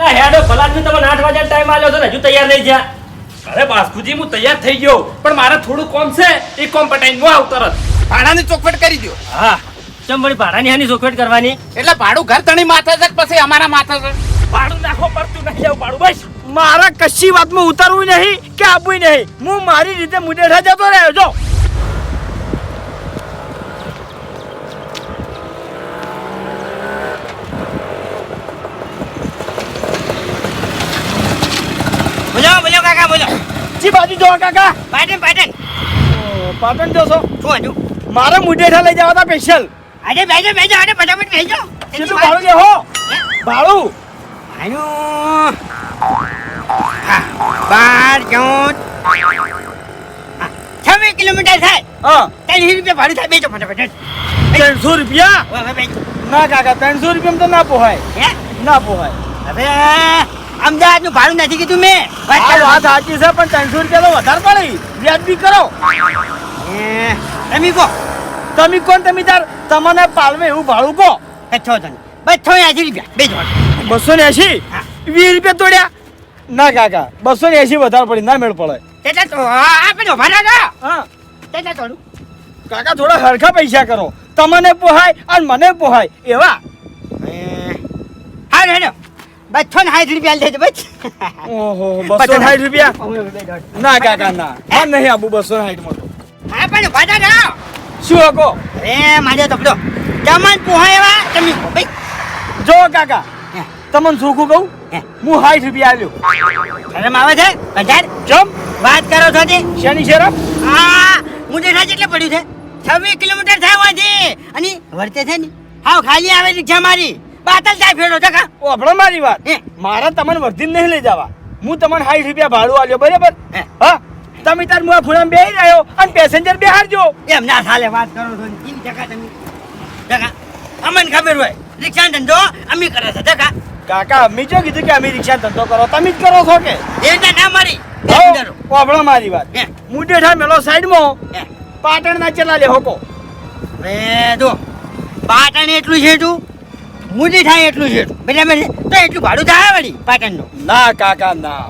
ના હેડો ભલાદમી તમને આઠ વાગ્યા ટાઈમ આલ્યો છે ને હજુ તૈયાર નહીં થયા. અરે બાસ્કુજી હું તૈયાર થઈ ગયો પણ મારે થોડું કોમ છે એ કોમ પટાઈને હું આવ તરત. ભાડાની ચોખવટ કરી દો હા. ચમ વળી ભાડાની હાની ચોખવટ કરવાની? એટલે ભાડું ઘર તણી માથે છે પછી અમારા માથે છે? ભાડું નાખો પડતું નહીં જાવ ભાડું બસ. મારા કશી વાતમાં ઉતારવું નહીં કે આપવું નહીં. હું મારી રીતે મુદેઠા જતો રહ્યો જો બોલો બોલો કાકા બોલો. જી બાજુ જો કાકા. પાટણ પાટણ. પાટણ જોશો? શું હજુ મારે મુડેઠા લઈ જવા હતા સ્પેશિયલ આજે બેજો બેજો આને ફટાફટ બેજો. કેટલું ભાડું છે હો? ભાડું? હા બાર ચૌદ. છવ્વીસ કિલોમીટર થાય. હા. ત્રણ રૂપિયા ભાડું થાય. બેજો ફટાફટ ત્રણસો રૂપિયા? ના કાકા ત્રણસો રૂપિયામાં તો ના પોહાય. હે? ના પોહાય. હવે અમદાવાદનું ભાડું નથી કીધું મેં. વાત સાચી છે પણ ત્રણસો રૂપિયા તો વધારે પડે. વ્યાજબી કરો. તમે કહો તમે કોણ તમે તાર તમને પાલવે એવું ભાડું કહો બસો તને બસો એસી રૂપિયા. બેજો બસો ને એસી વીસ રૂપિયા તોડ્યા? ના કાકા બસો ને એસી વધારે પડી. ના મેળ પડે. તેટલા તો? આપણે ના હા. થોડું કાકા થોડા હરખા પૈસા કરો. તમને પોહાય અને મને પોહાય. એવા. હા હેડો બસો ને સાઠ રૂપિયા લેજો બસ ઓહો બસો સાઠ રૂપિયા? ના કાકા ના. હા? નહીં આબુ બસો સાઠમાં હા પણ ભાડા ના શું હકો? એ મારે તપડો બધો પોહા એવા તમે ભાઈ જો કાકા હે. તમને સુખું કહું હે. હું સાઠ રૂપિયા આલ્યો શરમ આવે છે? કંટાળ જમ વાત કરો છો તે? શેની શરમ? આ મુંડેઠા એટલે પડ્યું છે. છવ્વીસ કિલોમીટર થાય વાંચી અને વર્તે છે ને? હાવ ખાલી આવે રિક્ષા મારી બાતલ જાય ફેરો છે કા? ઓભળો મારી વાત. મારા મારે તમને વર્ધી નહીં લઈ જવા. હું તમને સાઠ રૂપિયા ભાડું આલ્યો બરાબર? હે. તમે તાર મુઆ ફૂણા બેહી રહ્યો અને પેસેન્જર બેહારજો એમ ના સાલે વાત કરો છો ને. કેવી ટકા તમે? ટકા અમને ખબર હોય રિક્ષા ધંધો અમે કરે છે ટકા કાકા અમે જો કીધું કે અમે રિક્ષા ધંધો કરો તમે જ કરો છો કે? એ ના ના મારી ઓભળો મારી વાત. હે. મુંડેઠા મેલો સાઈડમાં. પાટણના ચલા લે હોકો. એ જો પાટણ એટલું છે તું? મુંડી થાય એટલું છે. બરાબર છે? તો એટલું ભાડું થાય વળી પાટણનું. ના કાકા ના.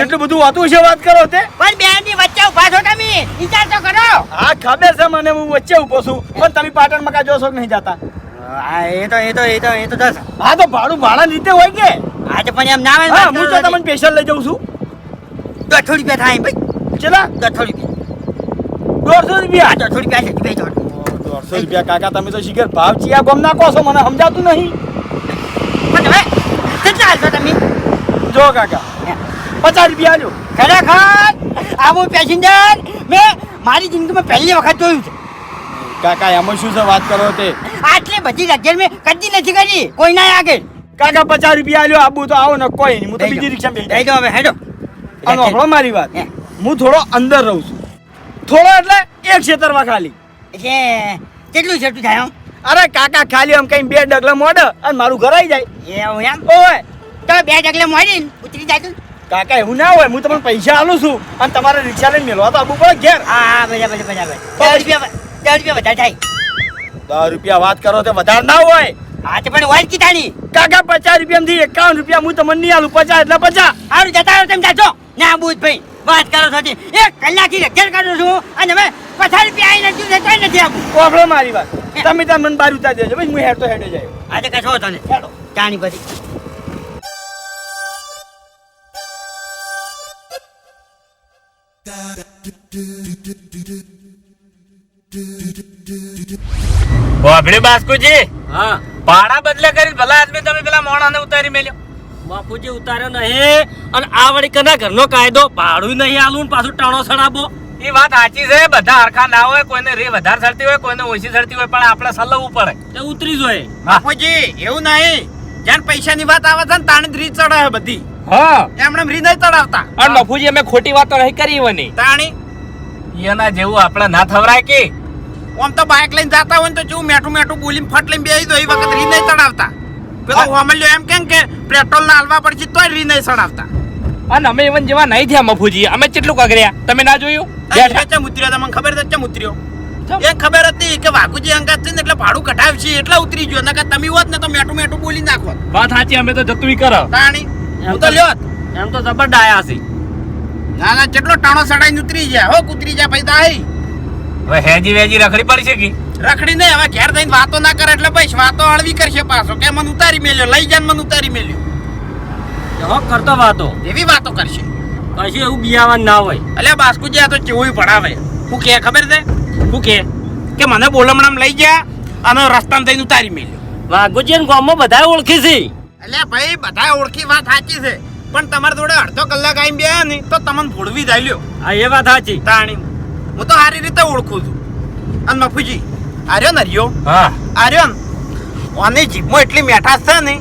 એટલું બધું વાતું છે વાત કરો તે. પણ બેનની વચ્ચે ઊભા છો તમે. વિચાર તો કરો. હા ખબર છે મને હું વચ્ચે ઊભો છું. પણ તમે પાટણમાં કાં જોશો કે નહીં જતા? હા એ તો એ તો એ તો એ તો દસ હા તો ભાડું ભાડા લીધે હોય કે? હા તો પણ એમ ના આવે હું તો તમને સ્પેશિયલ લઈ જાઉં છું. દોઢસો રૂપિયા થાય ભાઈ. ચલા દોઢસો રૂપિયા. દોઢસો રૂપિયા. દોઢસો રૂપિયા છે બે દોઢસો રૂપિયા કાકા તમે તો શીખર ભાવ ચિયા ગમ નાખો છો મને સમજાતું નહીં. કેટલા હાલશો તમે? જો કાકા પચાસ રૂપિયા લો ખરેખર? આવો પેસેન્જર? મેં મારી જિંદગીમાં પહેલી વખત જોયું છે. કાકા એમાં શું છે વાત કરો તે? આટલી બધી લગ્ન મેં કદી નથી કરી. કોઈ ના આગળ. કાકા પચાસ રૂપિયા આલ્યો આબુ તો આવો ને કોઈ નહીં. હું તો બીજી રિક્ષા બેસી જાય હવે હેડો. અને મારી વાત. હું થોડો અંદર રહું છું. થોડો એટલે એક ક્ષેત્રમાં ખાલી. એટલે કેટલું છેટું થાય આમ અરે કાકા ખાલી આમ કઈ બે ડગલા મોડે અને મારું ઘર આવી જાય. એવું એમ? ઓય. તો બે ડગલે મોડી ઉતરી જાય તું? કાકા એવું ના હોય હું તમને પૈસા આલું છું અને તમારે રિક્ષા લઈને મેળવા તો આવવું પડે ઘેર. હા હા બરાબર બરાબર દસ રૂપિયા દસ રૂપિયા વધારે થાય. દસ રૂપિયા વાત કરો તો વધારે ના હોય. હા તો પણ હોય કીધાની કાકા પચાસ રૂપિયામાંથી એકાવન રૂપિયા હું તમને નહીં આલું પચાસ એટલે પચાસ. સારું જતા રહો તમે જાજો. ના બુજ ભાઈ વાત કરો છો. એક કલાકથી રક્ષણ કરું છું અને હવે પચાસ રૂપિયા આઈ નથી તોય નથી આપું કોફળો મારી વાત. તમે તમને મને બાર ઉતારી દેજો. ભાઈ હું હેડ તો હેડે જાય. આજે કશો તને ને હેડો. ચાણી બધી વાભડે બાસ્કુજી હા. ભાડા બદલે કરી ભલા આદમી તમે પેલા મોણાને ઉતારી મેલ્યો. બાપુજી ઉતાર્યો નહીં અને આ વળી કના ઘરનો કાયદો ભાડું નહીં આલું ને પાછું ટાણો સડાબો એ વાત સાચી છે. બધા હરખા ના હોય કોઈને રે વધારે ચડતી હોય કોઈને ઓછી ચડતી હોય પણ આપણે સલવવું પડે. તો ઉતરી જોઈએ બાપુજી એવું નહીં. જ્યાં પૈસાની વાત આવે છે ને તાણે રીત ચડાવે બધી. હા. એમણે રીત નહીં ચડાવતા. અને બાપુજી અમે ખોટી વાતો નહીં કરી વની તાણી? એના જેવું આપણે ના થવરાય કે. આમ તો બાઇક લઈને જતા હોય ને તો જેવું મેઠું મેઠું બોલીને ફટ લઈને બેસી દો એ વખત રી નહીં ચડાવતા. પેલો હોમલ્યો એમ કેમ કે પેટ્રોલ ના હાલવા પડશે તોય રી નહીં ચડાવતા. અને અમે ઇવન જેવા નહીં થયા મફુજી અમે કેટલું કગર્યા? તમે ના જોયું? બેઠા. ચમ ઉતર્યો તમને ખબર છે ચમ ઉતર્યો? એ ખબર હતી કે વાઘુજી અંગાત છે ને એટલે ભાડું કઢાવશે એટલે ઉતરી ગયો. નકર તમે હોત ને તો મેઠું મેઠું બોલી નાખો વાત સાચી અમે તો જતું કરો. તાણી હું તો લ્યો. એમ તો જબર ડાયા છે. ના ના કેટલો ટાણો સડાઈને ઉતરી જાય હો ઉતરી જાય ભાઈ તો આઈ. હવે હેજી વેજી રખડી પડી છે કે? રખડી નહીં હવે ઘેર જઈને વાતો ના કરે એટલે ભાઈ વાતો હળવી કરશે પાછો. કે મને ઉતારી મેલ્યો લઈ જાન ને મને ઉતારી મેલ્યો. હો કરતો વાતો. એવી વાતો કરશે. કશું એવું બિયાવાનું ના હોય. એટલે બાસ્કુજી આ તો ચેવું પડાવે હું કે ખબર છે? હું કે? કે મને બોલમણામ લઈ ગયા અને રસ્તામાં થઈને ઉતારી મેલ્યો. વાઘુજી ગામમાં બધા ઓળખી છે. એટલે ભાઈ બધા ઓળખી વાત સાચી છે. પણ તમારે જોડે અડધો કલાક આવીને બે ને તો તમને ભોળવી જાય લ્યો હા એ વાત સાચી. તાણી. હું તો સારી રીતે ઓળખું છું. અને મફુજી આર્યો ને હરિયો હા. આર્યો ને ઓની જીભમાં એટલી મેઠાશ છે ને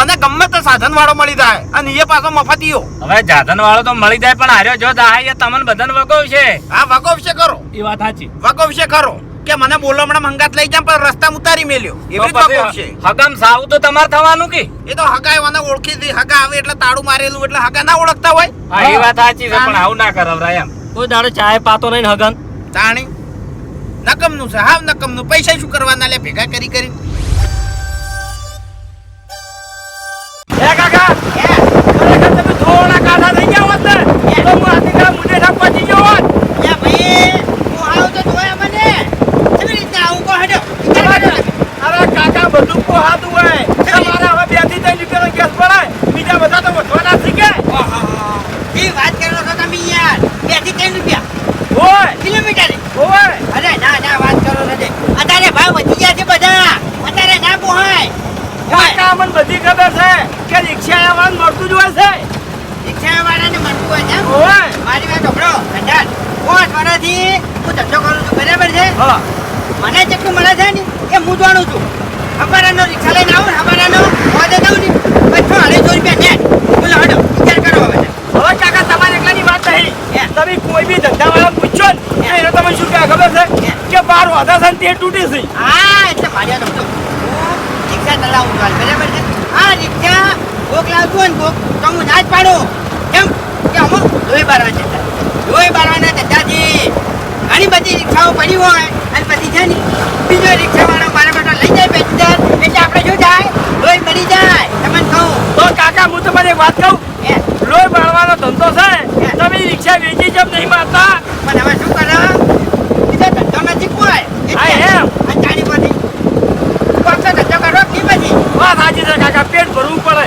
ઓને ગમે તે સાધન વાળો મળી જાય અને એ પાછો મફતીઓ. હવે સાધન વાળો તો મળી જાય પણ આર્યો જો દાહાય એ તમને બધાને વગો છે આ કરો એ વાત સાચી. વગોવશે કરો કે મને બોલો હમણાં મંગાત લઈ જાય પણ રસ્તામાં ઉતારી મેલ્યો. એવી તો રીતે વગો હગામ સાવ તો તમારે થવાનું કે? એ તો હગા એવાને ઓળખી દી હગા આવે એટલે તાળું મારેલું એટલે હગા ના ઓળખતા હોય. હા એ વાત સાચી છે પણ આવું ના કરાવરાય એમ. કોઈ દાડો ચાય પાતો નહીં હગન. તાણી નકમનું છે હાવ નકમનું. પૈસા શું કરવાના લે ભેગા કરી કરી ¡Venga, રિક્ષા આવવાનું મળતું જ હોય છે. રિક્ષા વાળાને મળતું હોય છે ઓય. મારી વાત સાંભળો કંડાર પાંચ વર્ષથી હું ધંધો કરું છું બરાબર છે? હા. મને જેટલું મળે છે ને એ હું જાણું છું. અમારાનો રિક્ષા લઈને આવું ને હવારાનો હોદે દઉં ને બસો અઢીસો રૂપિયા નેટ બોલો હડો વિચાર કરો હવે. હવે કાકા તમારે એકલાની વાત હે. નહીં તમે કોઈ બી ધંધાવાળા પૂછો ને એને તમે શું કહે ખબર છે? કે બાર વાધા છે ને તે તૂટી છે. હા એટલે મારી વાત હું રિક્ષા ચલાવું બરાબર છે? આ રિક્ષા કોક લાવતું હોય ને કોક તો હું ના જ પાડું. કેમ? કે અમુક લોહી બારવા જતા લોહી બારવાના દાદાજી ઘણી બધી રિક્ષાઓ પડી હોય અને પછી છે ને બીજો રિક્ષાવાળો મારા માટે લઈ જાય પેસેન્જર એટલે આપણે શું થાય? લોહી મળી જાય. તમને કહું. તો કાકા હું તમારે વાત કહું? લોહી બાળવાનો ધંધો છે. તમે રિક્ષા વેચી જેમ નહીં મારતા પણ હવે શું કરે બીજો ધંધો નથી કોઈ હા, એમ. અંજાણી પછી કોક તો ધંધો કરો કે પછી વાત સાચી છે કાકા પેટ ભરવું પડે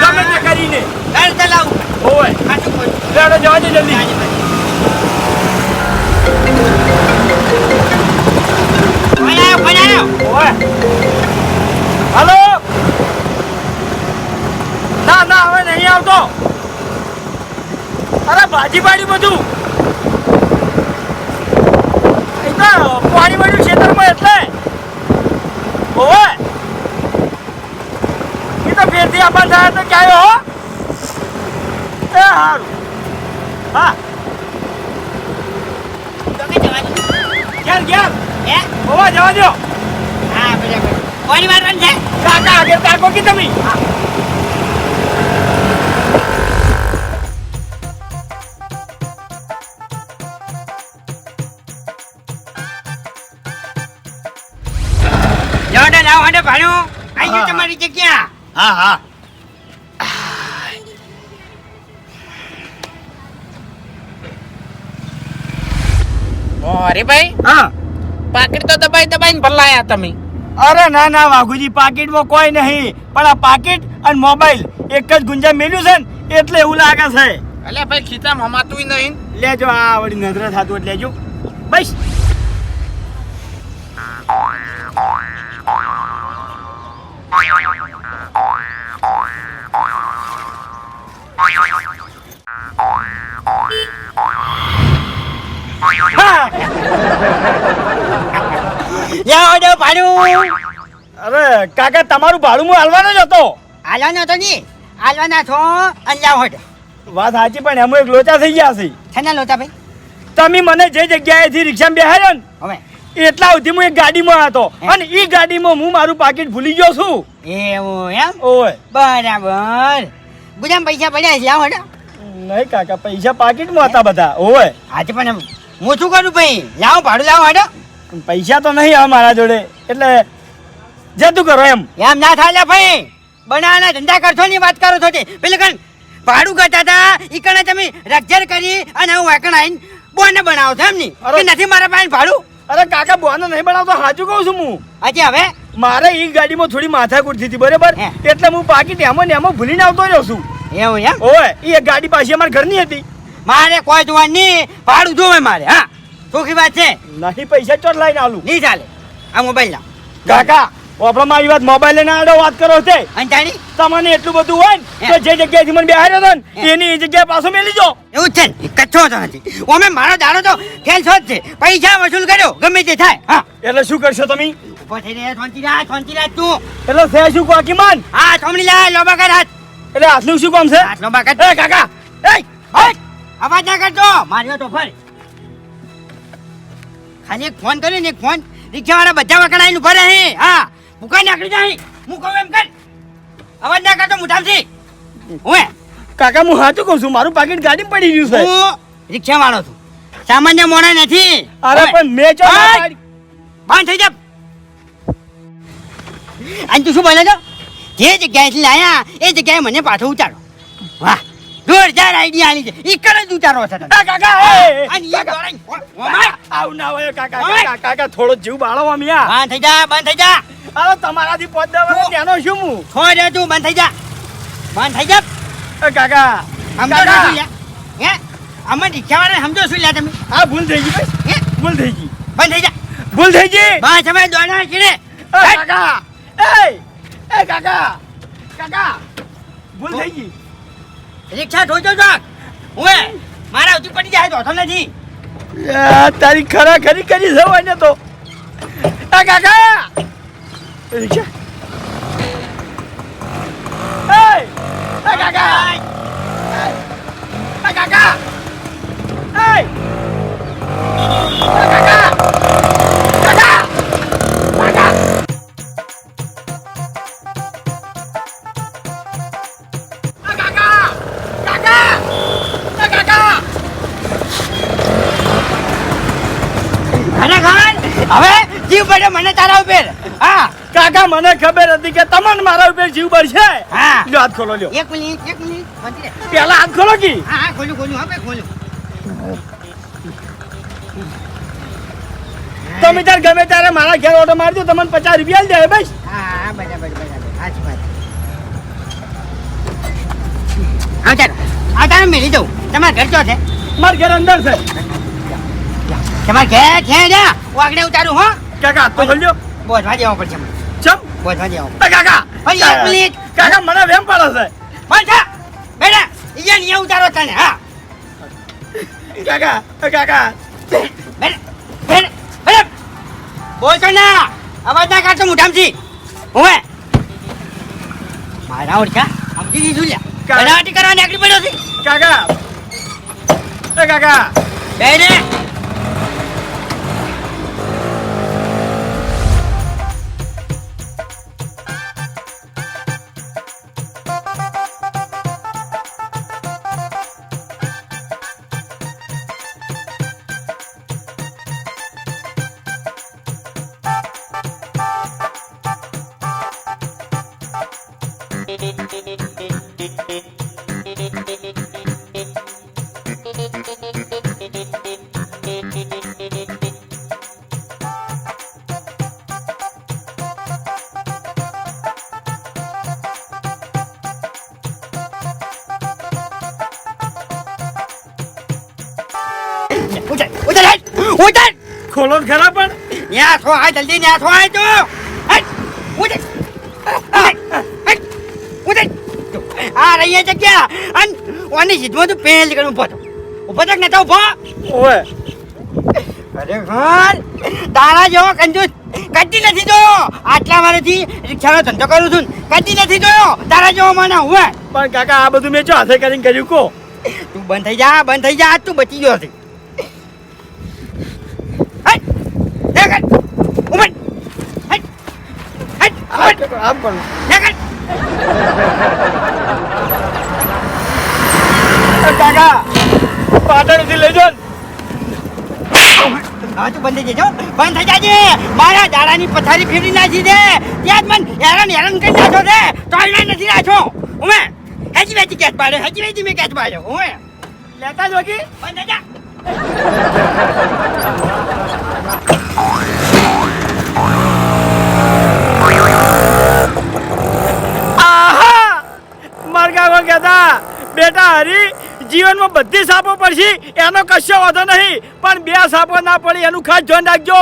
ગમે તે હા કરીને ઘર ચલાવવું હોય સાચું બોલું લેડો જવા દે જલ્દી અંજાણી પછી કોણ આવ્યો કોણ આવ્યો હોય હાલો? ના ના, હવે નહીં આવતો. અરે ભાજી પાડી બધું પાણી વાળ્યું ખેતરમાં એટલે. ઓવે. એ તો ફેરથી આપણ થાય તો ક્યાં હો. એ સારું હા. તમે કે જવાનું ઘેર ઘેર. હે? ઓવા જવા દો હા બરાબર. કોની વારવાનું છે કાકા આગળ કાકો કે તમે? જોડે લાવ હડે ભાણું આવી ગયું તમારી જગ્યા. હા હા. અરે ભાઈ હા. પાકીટ તો દબાઈ દબાઈને ભરલાયા તમે. અરે ના ના વાઘુજી પાકીટમાં કોઈ નહીં. પણ આ પાકીટ અને મોબાઈલ એક જ ગુંજા મેલ્યું છે ને એટલે એવું લાગે છે. અલ્યા ભાઈ ખીચામાં હમાતું નહીં. લેજો આ વળી નજરે થતું એટલે લેજો. બસ. યા ભાડું. ભાણું અરે કાકા તમારું ભાડું હું હાલવાનો જ હતો. હાલવાનો હતો નહીં હાલવાના છો અને લાવ વાત સાચી પણ એમાં એક લોચા થઈ ગયા છે. છેના લોચા ભાઈ? તમે મને જે જગ્યાએથી રિક્ષામાં બેહાડ્યો ને હવે? એટલા સુધી હું એક ગાડીમાં હતો. અને એ ગાડીમાં હું મારું પાકીટ ભૂલી ગયો છું. એવું એમ? ઓય. બરાબર. ગુજામ પૈસા પડ્યા છે લાવ હડે નહીં કાકા પૈસા પાકીટમાં હતા બધા. ઓય. આજે પણ એમ હું શું કરું ભાઈ? લાવ ભાડું લાવ હાડો. પૈસા તો નહીં આવે મારા જોડે. એટલે જતું કરો એમ. એમ ના થાય ભાઈ. બનાવવાના ધંધા કરશો ની વાત કરો છો તે. પેલે કણ ભાડું કરતા હતા ઈ કણે તમે રગજર કરી અને હું વાકણ આવીને બોને બનાવો છો એમ ની. કે નથી મારા પાસે ભાડું? અરે કાકા બોને નહીં બનાવતો સાચું કહું છું હું. આજે હવે? મારે એ ગાડીમાં થોડી માથાકૂટ થઈ હતી બરાબર? એટલે હું પાકી એમાં ને એમાં ભૂલીને આવતો રહ્યો છું. એવું એમ? ઓય એ ગાડી પાછી અમારા ઘરની હતી. મારે કોઈ જોવા નહીં ભાડું જોવે મારે હા? સુખી વાત છે? નહીં પૈસા ચોટ લઈને આલું. નહીં ચાલે. આ મોબાઈલ ના. કાકા આપણે મારી વાત મોબાઈલ લઈને આડો વાત કરો છે. અંજાણી તમને એટલું બધું હોય ને તો જે જગ્યાએથી મને બેહાર્યો હતો ને એની જગ્યાએ પાછો મેલી જો એવું છે ને? કચ્છો તો નથી. ઓમે મારો દાડો તો ખેલશો છો છે. પૈસા વસૂલ કર્યો ગમે તે થાય હા. એટલે શું કરશો તમે? તું. એટલે છે શું કોકી માન? હા થોમણી લા લોબા કર હાથ. એટલે હાથનું શું કામ છે? લોબા એ કાકા એ હટ! અવાજ ના કરજો માર્યો તો ફર. ખાલી એક ફોન કર્યો ને એક ફોન. રિક્ષાવાળા બધા વકડાઈને ઊભા રહે. હા. ભૂકા નાખી જાય હું કહું એમ કર. અવાજ ના કરતો મુઠામથી. હું કાકા હું સાચું કહું છું. મારું પાકીટ ગાડી પડી ગયું છે. હું રિક્ષાવાળો છું. સામાન્ય મોણા નથી. અરે. પણ મેં જો બંધ થઈ જા. અને તું શું બોલે છો? જે જગ્યાએથી લાયા એ જગ્યાએ મને પાછો ઉતારો. વાહ. જોરદાર આઈડિયા આલી છે. ઈ કરે જ ઉતારો છે. કાકા એ, એ, અને ઈ કાકા. ઓમાય. આવું ના હોય કાકા કાકા કાકા થોડો જીવ બાળો અમિયા બંધ થઈ જા બંધ થઈ જા. અરે તમારાથી પોત દેવાનો ત્યાંનો શું હું? છોડ દે તું બંધ થઈ જા. બંધ થઈ જા. એ કાકા સમજો કાકા. શું લ્યા? હે? આમાં રિક્ષાવાળાને સમજો શું લ્યા તમે? આ ભૂલ થઈ ગઈ હે? ભૂલ થઈ ગઈ. બંધ થઈ જા. ભૂલ થઈ ગઈ? બા તમે દોડા એ કાકા એ એ કાકા કાકા ભૂલ થઈ ગઈ. રિક્ષા ઠોચો ચોક ઓએ મારા ઉતી પડી જાય તો નથી. તારી ખરા ખરી કરી જવાય ને તો. એ કાકા! રિક્ષા. એ એ કાકા! એ કાકા! એ કાકા મને ખબર હતી કે તમને મારા ઉપર જીવ બળશે. હા. લ્યો હાથ ખોલો લ્યો. એક મિનિટ એક મિનિટ. પેલા હાથ ખોલો કી. હા હા ખોલું ખોલું હવે ખોલું તમે તાર ગમે ત્યારે મારા ઘેર ઓટો મારજો તમને પચાસ રૂપિયા દે ભાઈ હા હા બરાબર બરાબર. સાચી વાત. હા ચાલો હા તારે મેળી દઉં તમારા ઘર ચો છે? મારા ઘર અંદર છે. તમારા ઘેર છે જા. વાગડે ઉતારું હો. કાકા તો ખોલજો. બોધવા દેવો પડશે બોધવા દેવો કાકા ભાઈ, એક મિનિટ. કાકા મને વેમ પાડે છે. બંધ થા બેટા અહીંયા અહીંયા ઉતારો તને હા. કાકા એ કાકા. બેટા બેટા બેટા. બોલશો ના અવાજ ના કાઢતો મુઠામથી હોવે મારા ઓળખા સમજી દીધું લ્યા. કા- કરવાની આગળ પડ્યો છે. કાકા. કાકા. બે ન્યા આ જલ્દી ન્યા થો આ તો હેડ ઉતર આ રહી છે જગ્યા. અન ઓની સીધમાં તું કરી ઊભો તો ઊભો તક નતો ઊભો ઓય ખરેખર તારા જેવો કંજૂસ કદી નથી જોયો. આટલા મારેથી રિક્ષાનો ધંધો કરું છું કદી નથી જોયો. તારા જેવો મને હવે પણ કાકા આ બધું મેં જો હાથે કરીને કર્યું કો? તું બંધ થઈ જા બંધ થઈ જા તું બચી ગયો છે. આમ પણ. કાકા પાટણથી લેજો ને. બંધ જજો. બંધ થઈ જાજે. મારા દાડાની પથારી ફેરી નાખી દે. ત્યાં જ મને હેરાન હેરાન કરી નાખો રે ટોયલા નથી રાખો ઉમે હેજી વેચી કેચ પાડ્યો હેજી વેચી મેં કેચ પાડ્યો. ઉમે લેતા જોગી બંધ થઈ જા આહા માર કાકો કહેતા હરી જીવનમાં બધી સાપો પડશે, એનો કશો વાંધો નહીં. પણ બે સાપો ના પડે, એનું ખાસ ધ્યાન રાખજો.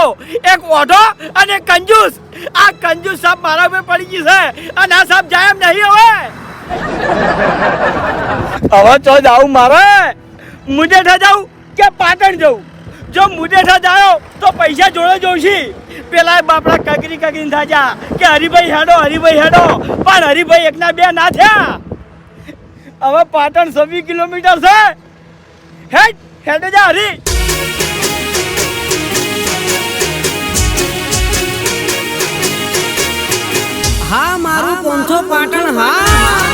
એક ઓઢો અને કંજૂસ. આ કંજૂસ સાપ મારા ઉપર પડી ગઈ છે, અને આ સાપ જાય એમ નહીં હવે. હવે તો જાઉં મારે. મુડેઠા જાઉં કે પાટણ જવું જો મુડેઠા જાઓ તો પૈસા જોડે જોઈશી પેલા બાપડા કકરી કકરી થાજા કે હરિભાઈ હેડો હરિભાઈ હેડો. પણ હરિભાઈ એકના બે ના થયા. હવે પાટણ છવ્વીસ કિલોમીટર છે. હેડ હેડો જા હરી. હા મારું પોંથો પાટણ? હા.